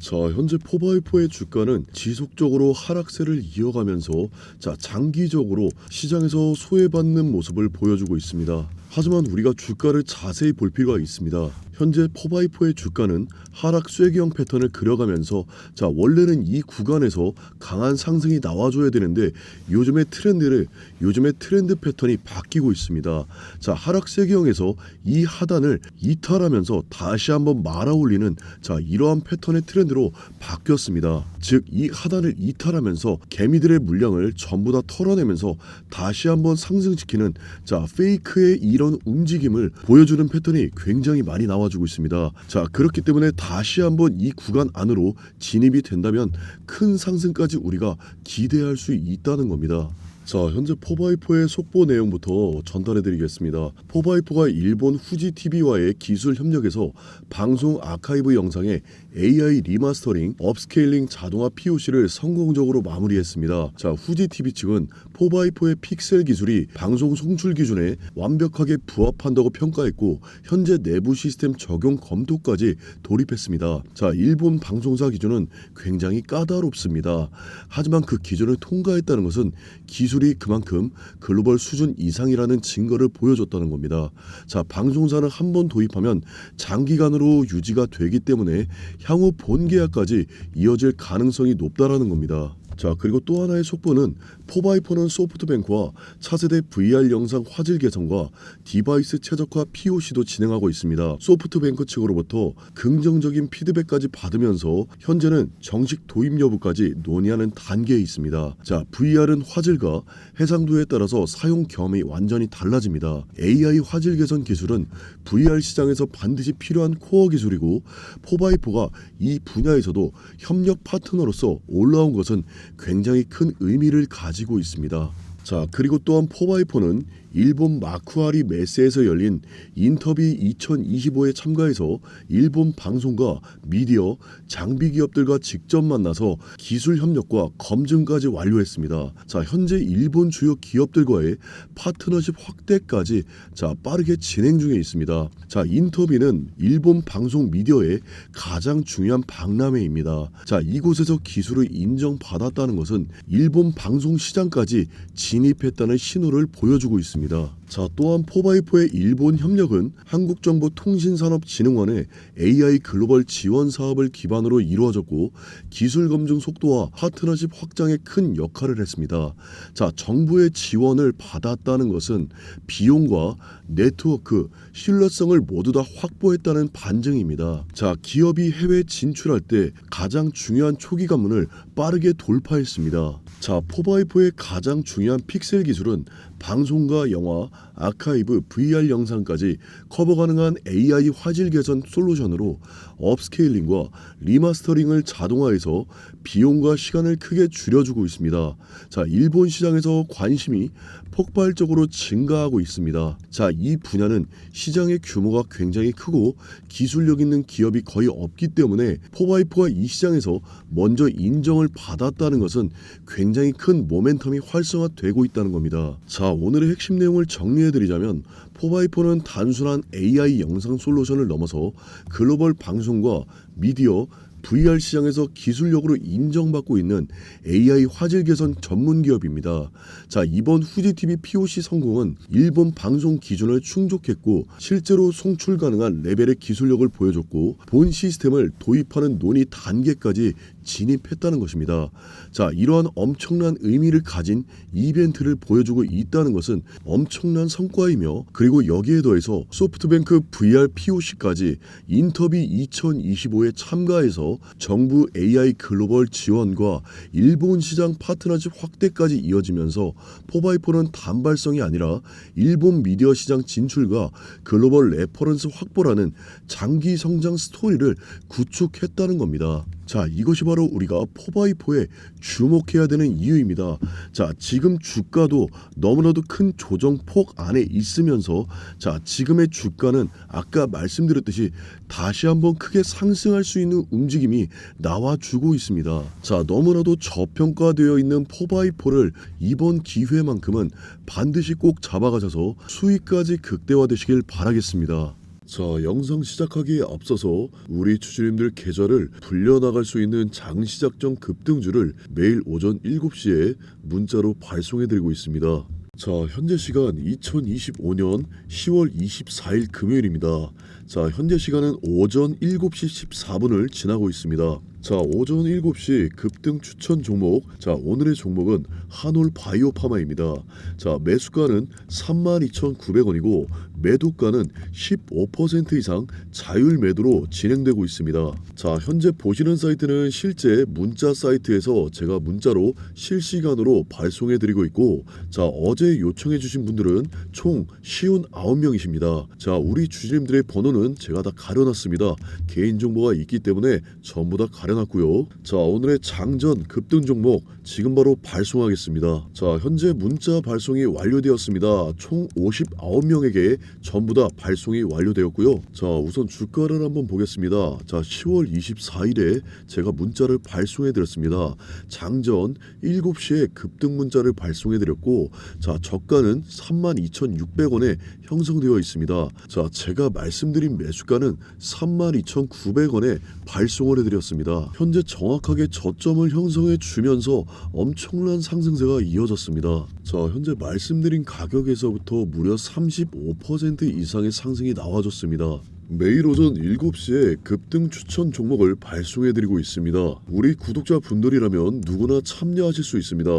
자, 현재 포바이포의 주가는 지속적으로 하락세를 이어가면서 자, 장기적으로 시장에서 소외받는 모습을 보여주고 있습니다. 하지만 우리가 주가를 자세히 볼 필요가 있습니다. 현재 포바이포의 주가는 하락 쐐기형 패턴을 그려가면서 자 원래는 이 구간에서 강한 상승이 나와줘야 되는데 요즘의 트렌드를 요즘의 트렌드 패턴이 바뀌고 있습니다. 자 하락 쐐기형에서 이 하단을 이탈하면서 다시 한번 말아올리는 자 이러한 패턴의 트렌드로 바뀌었습니다. 즉 이 하단을 이탈하면서 개미들의 물량을 전부 다 털어내면서 다시 한번 상승시키는 자 페이크의 이런 움직임을 보여주는 패턴이 굉장히 많이 나와 주고 있습니다. 자 그렇기 때문에 다시 한번 이 구간 안으로 진입이 된다면 큰 상승까지 우리가 기대할 수 있다는 겁니다. 자, 현재 포바이포의 속보 내용부터 전달해 드리겠습니다. 포바이포가 일본 후지 TV와의 기술 협력에서 방송 아카이브 영상에 AI 리마스터링, 업스케일링 자동화 POC를 성공적으로 마무리했습니다. 자, 후지 TV 측은 포바이포의 픽셀 기술이 방송 송출 기준에 완벽하게 부합한다고 평가했고 현재 내부 시스템 적용 검토까지 돌입했습니다. 자, 일본 방송사 기준은 굉장히 까다롭습니다. 하지만 그 기준을 통과했다는 것은 기술이 그만큼 글로벌 수준 이상이라는 증거를 보여줬다는 겁니다. 자, 방송사는 한 번 도입하면 장기간으로 유지가 되기 때문에 향후 본계약까지 이어질 가능성이 높다라는 겁니다. 자 그리고 또 하나의 속보는 포바이포는 소프트뱅크와 차세대 VR 영상 화질 개선과 디바이스 최적화 POC도 진행하고 있습니다. 소프트뱅크 측으로부터 긍정적인 피드백까지 받으면서 현재는 정식 도입 여부까지 논의하는 단계에 있습니다. 자 VR은 화질과 해상도에 따라서 사용 겸이 완전히 달라집니다. AI 화질 개선 기술은 VR 시장에서 반드시 필요한 코어 기술이고 포바이포가 이 분야에서도 협력 파트너로서 올라온 것은 굉장히 큰 의미를 가지고 있습니다. 자 그리고 또한 포바이포는 일본 마쿠아리 메세에서 열린 인터비 2025에 참가해서 일본 방송과 미디어, 장비 기업들과 직접 만나서 기술 협력과 검증까지 완료했습니다. 자 현재 일본 주요 기업들과의 파트너십 확대까지 자 빠르게 진행 중에 있습니다. 자 인터비는 일본 방송 미디어의 가장 중요한 박람회입니다. 자 이곳에서 기술을 인정받았다는 것은 일본 방송 시장까지 진입했다는 신호를 보여주고 있습니다. 자 또한 포바이포의 일본 협력은 한국정보통신산업진흥원의 AI 글로벌 지원 사업을 기반으로 이루어졌고 기술 검증 속도와 파트너십 확장에 큰 역할을 했습니다. 자 정부의 지원을 받았다는 것은 비용과 네트워크, 신뢰성을 모두 다 확보했다는 반증입니다. 자 기업이 해외 진출할 때 가장 중요한 초기 관문을 빠르게 돌파했습니다. 자 포바이포의 가장 중요한 픽셀 기술은 방송과 영화, 아카이브, VR 영상까지 커버 가능한 AI 화질 개선 솔루션으로 업스케일링과 리마스터링을 자동화해서 비용과 시간을 크게 줄여주고 있습니다. 자, 일본 시장에서 관심이 폭발적으로 증가하고 있습니다. 자, 이 분야는 시장의 규모가 굉장히 크고 기술력 있는 기업이 거의 없기 때문에 포바이포가 이 시장에서 먼저 인정을 받았다는 것은 굉장히 큰 모멘텀이 활성화되고 있다는 겁니다. 자, 오늘의 핵심 내용을 정리해 드리자면 포바이포는 단순한 AI 영상 솔루션을 넘어서 글로벌 방송과 미디어 VR 시장에서 기술력으로 인정받고 있는 AI 화질 개선 전문 기업입니다. 자, 이번 후지 TV POC 성공은 일본 방송 기준을 충족했고 실제로 송출 가능한 레벨의 기술력을 보여줬고 본 시스템을 도입하는 논의 단계까지 진입했다는 것입니다. 자, 이러한 엄청난 의미를 가진 이벤트를 보여주고 있다는 것은 엄청난 성과이며 그리고 여기에 더해서 소프트뱅크 VR POC까지 인터비 2025에 참가해서 정부 AI 글로벌 지원과 일본 시장 파트너십 확대까지 이어지면서 포바이포는 단발성이 아니라 일본 미디어 시장 진출과 글로벌 레퍼런스 확보라는 장기 성장 스토리를 구축했다는 겁니다. 자, 이것이 바로 우리가 포바이포에 주목해야 되는 이유입니다. 자, 지금 주가도 너무나도 큰 조정폭 안에 있으면서 자, 지금의 주가는 아까 말씀드렸듯이 다시 한번 크게 상승할 수 있는 움직임이 나와주고 있습니다. 자, 너무나도 저평가되어 있는 포바이포를 이번 기회만큼은 반드시 꼭 잡아가셔서 수익까지 극대화되시길 바라겠습니다. 자, 영상 시작하기에 앞서서 우리 주주님들 계좌를 불려나갈 수 있는 장시작정 급등주를 매일 오전 7시에 문자로 발송해드리고 있습니다. 자, 현재 시간 2025년 10월 24일 금요일입니다. 자, 현재 시간은 오전 7시 14분을 지나고 있습니다. 자, 오전 7시 급등 추천 종목. 자, 오늘의 종목은 한올 바이오파마입니다. 자, 매수가는 32,900원이고 매도가는 15% 이상 자율 매도로 진행되고 있습니다. 자, 현재 보시는 사이트는 실제 문자 사이트에서 제가 문자로 실시간으로 발송해 드리고 있고 자, 어제 요청해 주신 분들은 총 59명이십니다. 자, 우리 주주님들의 번호는 제가 다 가려놨습니다. 개인 정보가 있기 때문에 전부 다 가려놨고요. 자, 오늘의 장전 급등 종목 지금 바로 발송하겠습니다. 자, 현재 문자 발송이 완료되었습니다. 총 59명에게 전부 다 발송이 완료되었고요. 자, 우선 주가를 한번 보겠습니다. 자, 10월 24일에 제가 문자를 발송해 드렸습니다. 장전 7시에 급등 문자를 발송해 드렸고 자, 저가는 32,600원에 형성되어 있습니다. 자, 제가 말씀드린 매수가는 32,900원에 발송을 해 드렸습니다. 현재 정확하게 저점을 형성해 주면서 엄청난 상승세가 이어졌습니다. 자, 현재 말씀드린 가격에서부터 무려 35% 이상의 상승이 나와줬습니다. 매일 오전 7시에 급등 추천 종목을 발송해드리고 있습니다. 우리 구독자 분들이라면 누구나 참여하실 수 있습니다.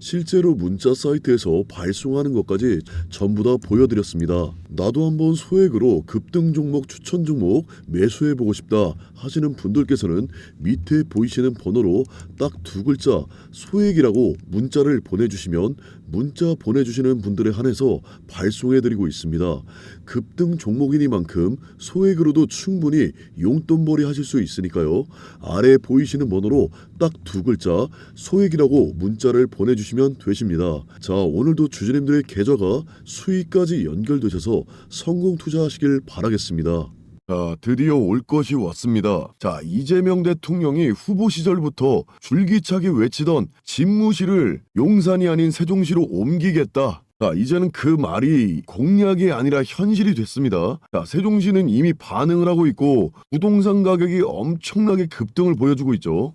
실제로 문자 사이트에서 발송하는 것까지 전부 다 보여드렸습니다. 나도 한번 소액으로 급등 종목 추천 종목 매수해보고 싶다 하시는 분들께서는 밑에 보이시는 번호로 딱 두 글자 소액이라고 문자를 보내주시면 문자 보내주시는 분들에 한해서 발송해드리고 있습니다. 급등 종목이니만큼 소 액으로도 충분히 용돈벌이 하실 수 있으니까요. 아래 보이시는 번호로 딱 두 글자 소액이라고 문자를 보내주시면 되십니다. 자 오늘도 주주님들의 계좌가 수익까지 연결되셔서 성공 투자하시길 바라겠습니다. 자, 드디어 올 것이 왔습니다. 자, 이재명 대통령이 후보 시절부터 줄기차게 외치던 집무실을 용산이 아닌 세종시로 옮기겠다. 자, 이제는 그 말이 공약이 아니라 현실이 됐습니다. 자, 세종시는 이미 반응을 하고 있고 부동산 가격이 엄청나게 급등을 보여주고 있죠.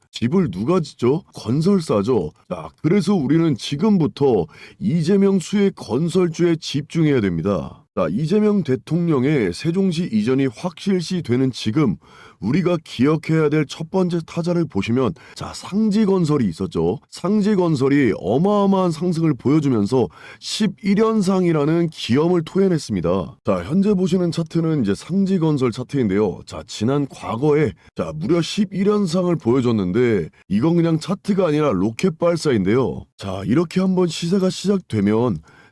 집을 누가 짓죠? 건설사죠. 자, 그래서 우리는 지금부터 이재명 수의 건설주에 집중해야 됩니다. 자, 이재명 대통령의 세종시 이전이 확실시 되는 지금 우리가 기억해야 될 첫 번째 타자를 보시면 자, 상지건설이 있었죠. 상지건설이 어마어마한 상승을 보여주면서 11연상이라는 기염을 토해냈습니다. 자, 현재 보시는 차트는 이제 상지건설 차트인데요. 자, 지난 과거에 자, 무려 11연상을 보여줬는데 이건 그냥 차트가 아니라 로켓 발사인데요. 자, 이렇게 한번 시세가 시작되면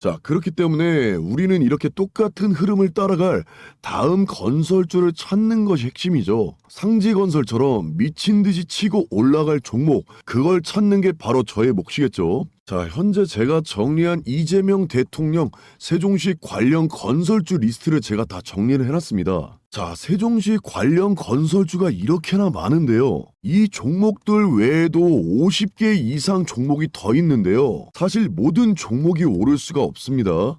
자, 그렇기 때문에 우리는 이렇게 똑같은 흐름을 따라갈 다음 건설주를 찾는 것이 핵심이죠. 상지 건설처럼 미친 듯이 치고 올라갈 종목, 그걸 찾는 게 바로 저의 몫이겠죠. 자, 현재 제가 정리한 이재명 대통령 세종시 관련 건설주 리스트를 제가 다 정리를 해놨습니다. 자, 세종시 관련 건설주가 이렇게나 많은데요. 이 종목들 외에도 50개 이상 종목이 더 있는데요. 사실 모든 종목이 오를 수가 없습니다.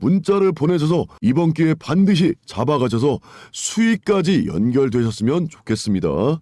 문자를 보내셔서 이번 기회에 반드시 잡아가셔서 수익까지 연결되셨으면 좋겠습니다.